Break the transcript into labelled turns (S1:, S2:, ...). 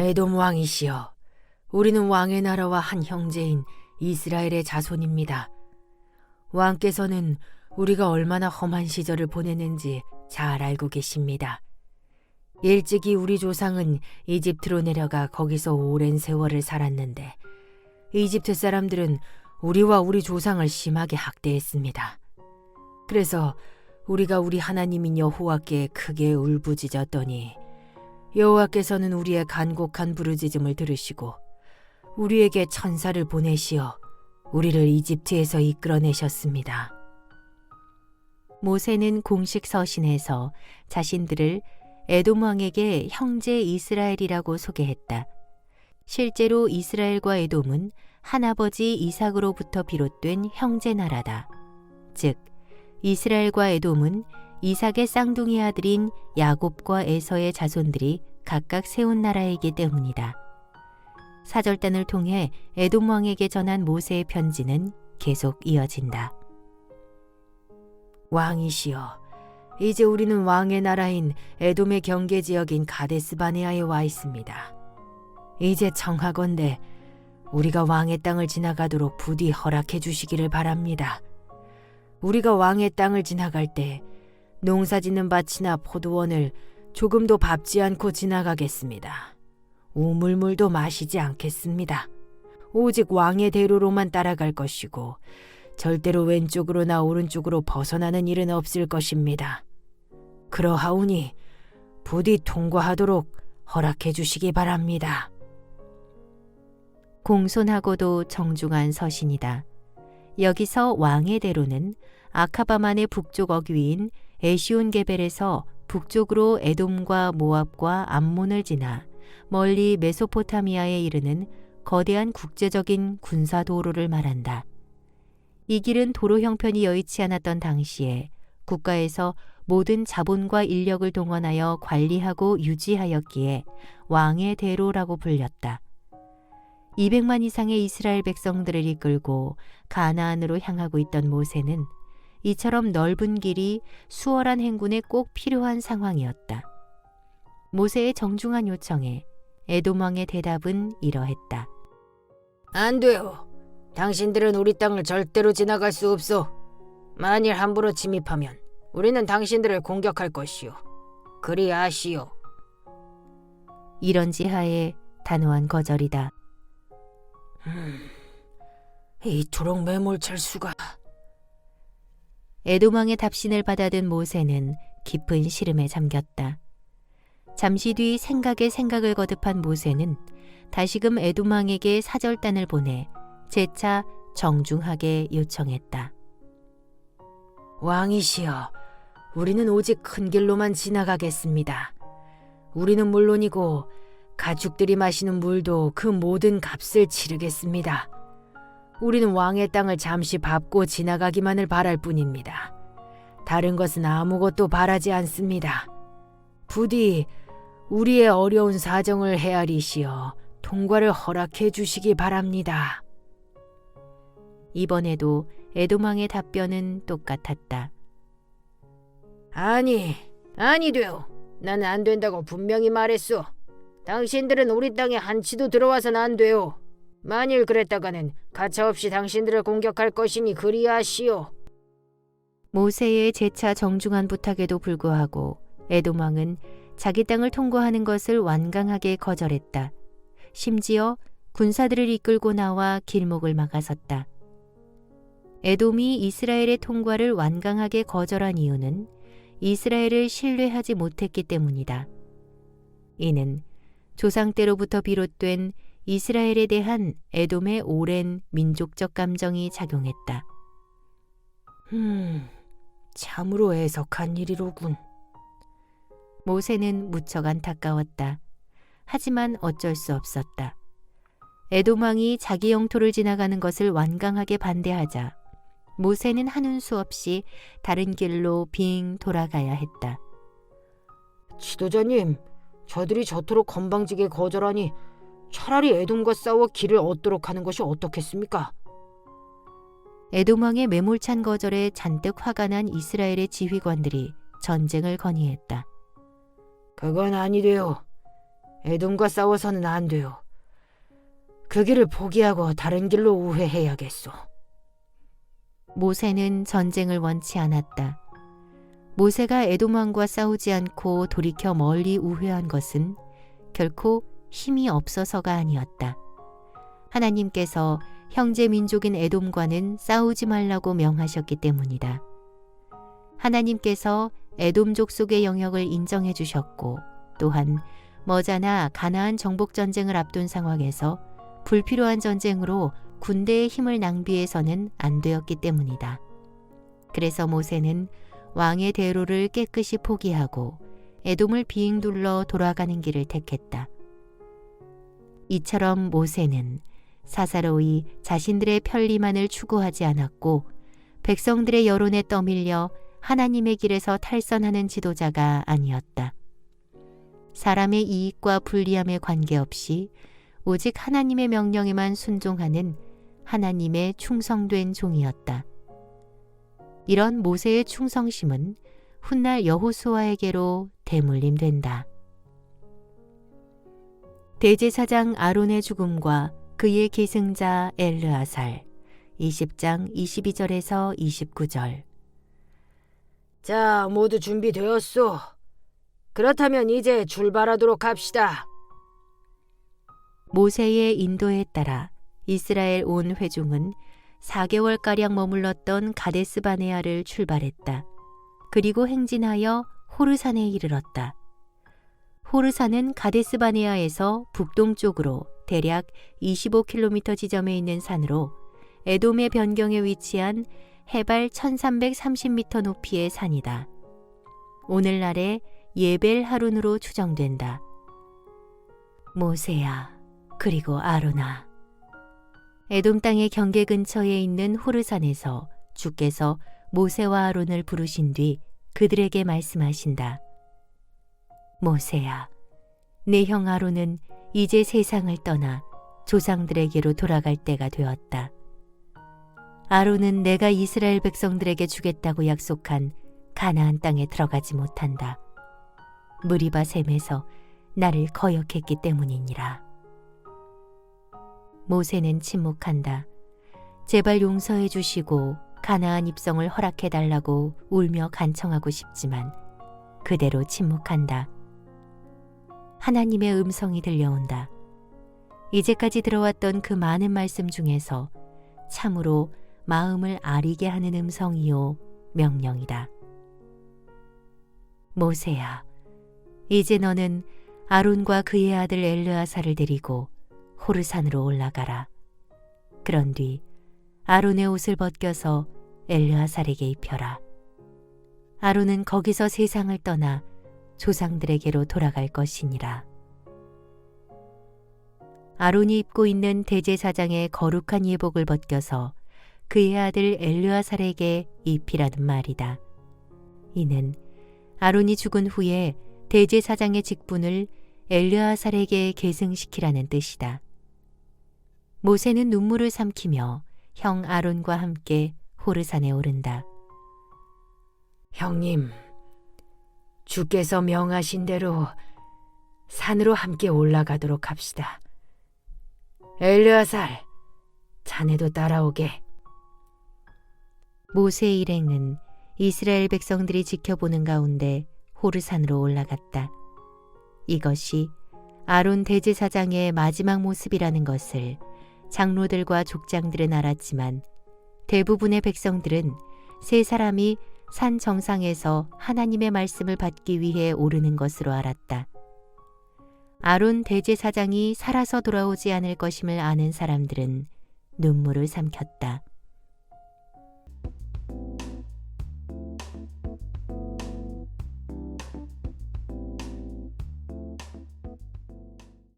S1: 에돔 왕이시여, 우리는 왕의 나라와 한 형제인 이스라엘의 자손입니다. 왕께서는 우리가 얼마나 험한 시절을 보냈는지 잘 알고 계십니다. 일찍이 우리 조상은 이집트로 내려가 거기서 오랜 세월을 살았는데 이집트 사람들은 우리와 우리 조상을 심하게 학대했습니다. 그래서 우리가 우리 하나님인 여호와께 크게 울부짖었더니 여호와께서는 우리의 간곡한 부르짖음을 들으시고 우리에게 천사를 보내시어 우리를 이집트에서 이끌어내셨습니다.
S2: 모세는 공식 서신에서 자신들을 에돔 왕에게 형제 이스라엘이라고 소개했다. 실제로 이스라엘과 에돔은 한아버지 이삭으로부터 비롯된 형제 나라다. 즉, 이스라엘과 에돔은 이삭의 쌍둥이 아들인 야곱과 에서의 자손들이 각각 세운 나라이기 때문이다. 사절단을 통해 에돔 왕에게 전한 모세의 편지는 계속 이어진다.
S1: 왕이시여, 이제 우리는 왕의 나라인 에돔의 경계 지역인 가데스 바네아에 와 있습니다. 이제 청하건대 우리가 왕의 땅을 지나가도록 부디 허락해 주시기를 바랍니다. 우리가 왕의 땅을 지나갈 때 농사짓는 밭이나 포도원을 조금도 밟지 않고 지나가겠습니다. 우물물도 마시지 않겠습니다. 오직 왕의 대로로만 따라갈 것이고 절대로 왼쪽으로나 오른쪽으로 벗어나는 일은 없을 것입니다. 그러하오니 부디 통과하도록 허락해 주시기 바랍니다.
S2: 공손하고도 정중한 서신이다. 여기서 왕의 대로는 아카바만의 북쪽 어귀인 에시온 게벨에서 북쪽으로 에돔과 모압과 암몬을 지나 멀리 메소포타미아에 이르는 거대한 국제적인 군사 도로를 말한다. 이 길은 도로 형편이 여의치 않았던 당시에 국가에서 모든 자본과 인력을 동원하여 관리하고 유지하였기에 왕의 대로라고 불렸다. 200만 이상의 이스라엘 백성들을 이끌고 가나안으로 향하고 있던 모세는 이처럼 넓은 길이 수월한 행군에 꼭 필요한 상황이었다. 모세의 정중한 요청에 에돔 왕의 대답은 이러했다.
S1: 안 돼요. 당신들은 우리 땅을 절대로 지나갈 수 없어. 만일 함부로 침입하면 우리는 당신들을 공격할 것이요. 그리 아시오.
S2: 이런 지 하에 단호한 거절이다.
S1: 이토록 매몰찰 수가.
S2: 에돔왕의 답신을 받아든 모세는 깊은 시름에 잠겼다. 잠시 뒤 생각에 생각을 거듭한 모세는 다시금 에돔왕에게 사절단을 보내 재차 정중하게 요청했다.
S1: 왕이시여, 우리는 오직 큰 길로만 지나가겠습니다. 우리는 물론이고 가축들이 마시는 물도 그 모든 값을 치르겠습니다. 우리는 왕의 땅을 잠시 밟고 지나가기만을 바랄 뿐입니다. 다른 것은 아무것도 바라지 않습니다. 부디 우리의 어려운 사정을 헤아리시어 통과를 허락해 주시기 바랍니다.
S2: 이번에도 에돔왕의 답변은 똑같았다.
S1: 아니, 아니 돼요. 나는 안 된다고 분명히 말했어. 당신들은 우리 땅에 한치도 들어와선 안 돼요. 만일 그랬다가는 가차없이 당신들을 공격할 것이니 그리하시오.
S2: 모세의 재차 정중한 부탁에도 불구하고 에돔왕은 자기 땅을 통과하는 것을 완강하게 거절했다. 심지어 군사들을 이끌고 나와 길목을 막아섰다. 에돔이 이스라엘의 통과를 완강하게 거절한 이유는 이스라엘을 신뢰하지 못했기 때문이다. 이는 조상 때로부터 비롯된 이스라엘에 대한 에돔의 오랜 민족적 감정이 작용했다.
S1: 음, 참으로 애석한 일이로군.
S2: 모세는 무척 안타까웠다. 하지만 어쩔 수 없었다. 에돔 왕이 자기 영토를 지나가는 것을 완강하게 반대하자 모세는 하는 수 없이 다른 길로 빙 돌아가야 했다.
S1: 지도자님, 저들이 저토록 건방지게 거절하니 차라리 에돔과 싸워 길을 얻도록 하는 것이 어떻겠습니까?
S2: 에돔 왕의 매몰찬 거절에 잔뜩 화가 난 이스라엘의 지휘관들이 전쟁을 건의했다.
S1: 그건 아니래요. 에돔과 싸워서는 안 돼요. 그 길을 포기하고 다른 길로 우회해야겠소.
S2: 모세는 전쟁을 원치 않았다. 모세가 에돔 왕과 싸우지 않고 돌이켜 멀리 우회한 것은 결코 힘이 없어서가 아니었다. 하나님께서 형제 민족인 에돔과는 싸우지 말라고 명하셨기 때문이다. 하나님께서 에돔 족 속의 영역을 인정해 주셨고 또한 머자나 가나안 정복 전쟁을 앞둔 상황에서 불필요한 전쟁으로 군대의 힘을 낭비해서는 안 되었기 때문이다. 그래서 모세는 왕의 대로를 깨끗이 포기하고 에돔을 비행 둘러 돌아가는 길을 택했다. 이처럼 모세는 사사로이 자신들의 편리만을 추구하지 않았고 백성들의 여론에 떠밀려 하나님의 길에서 탈선하는 지도자가 아니었다. 사람의 이익과 불리함에 관계없이 오직 하나님의 명령에만 순종하는 하나님의 충성된 종이었다. 이런 모세의 충성심은 훗날 여호수아에게로 대물림된다. 대제사장 아론의 죽음과 그의 계승자 엘르아살 20장 22절에서 29절
S1: 자, 모두 준비되었소. 그렇다면 이제 출발하도록 합시다.
S2: 모세의 인도에 따라 이스라엘 온 회중은 4개월가량 머물렀던 가데스 바네아를 출발했다. 그리고 행진하여 호르산에 이르렀다. 호르산은 가데스 바네아에서 북동쪽으로 대략 25km 지점에 있는 산으로 에돔의 변경에 위치한 해발 1330m 높이의 산이다. 오늘날의 예벨 하룬으로 추정된다. 모세야, 그리고 아로나. 에돔 땅의 경계 근처에 있는 호르산에서 주께서 모세와 아론을 부르신 뒤 그들에게 말씀하신다. 모세야, 내 형 아론은 이제 세상을 떠나 조상들에게로 돌아갈 때가 되었다. 아론은 내가 이스라엘 백성들에게 주겠다고 약속한 가나안 땅에 들어가지 못한다. 무리바 샘에서 나를 거역했기 때문이니라. 모세는 침묵한다. 제발 용서해 주시고 가나안 입성을 허락해 달라고 울며 간청하고 싶지만 그대로 침묵한다. 하나님의 음성이 들려온다. 이제까지 들어왔던 그 많은 말씀 중에서 참으로 마음을 아리게 하는 음성이요 명령이다. 모세야, 이제 너는 아론과 그의 아들 엘르아사를 데리고 호르산으로 올라가라. 그런 뒤 아론의 옷을 벗겨서 엘르아살에게 입혀라. 아론은 거기서 세상을 떠나 조상들에게로 돌아갈 것이니라. 아론이 입고 있는 대제사장의 거룩한 예복을 벗겨서 그의 아들 엘르아살에게 입히라는 말이다. 이는 아론이 죽은 후에 대제사장의 직분을 엘르아살에게 계승시키라는 뜻이다. 모세는 눈물을 삼키며 형 아론과 함께 호르산에 오른다.
S1: 형님, 주께서 명하신 대로 산으로 함께 올라가도록 합시다. 엘르아살, 자네도 따라오게.
S2: 모세의 일행은 이스라엘 백성들이 지켜보는 가운데 호르산으로 올라갔다. 이것이 아론 대제사장의 마지막 모습이라는 것을 장로들과 족장들은 알았지만 대부분의 백성들은 세 사람이 산 정상에서 하나님의 말씀을 받기 위해 오르는 것으로 알았다. 아론 대제사장이 살아서 돌아오지 않을 것임을 아는 사람들은 눈물을 삼켰다.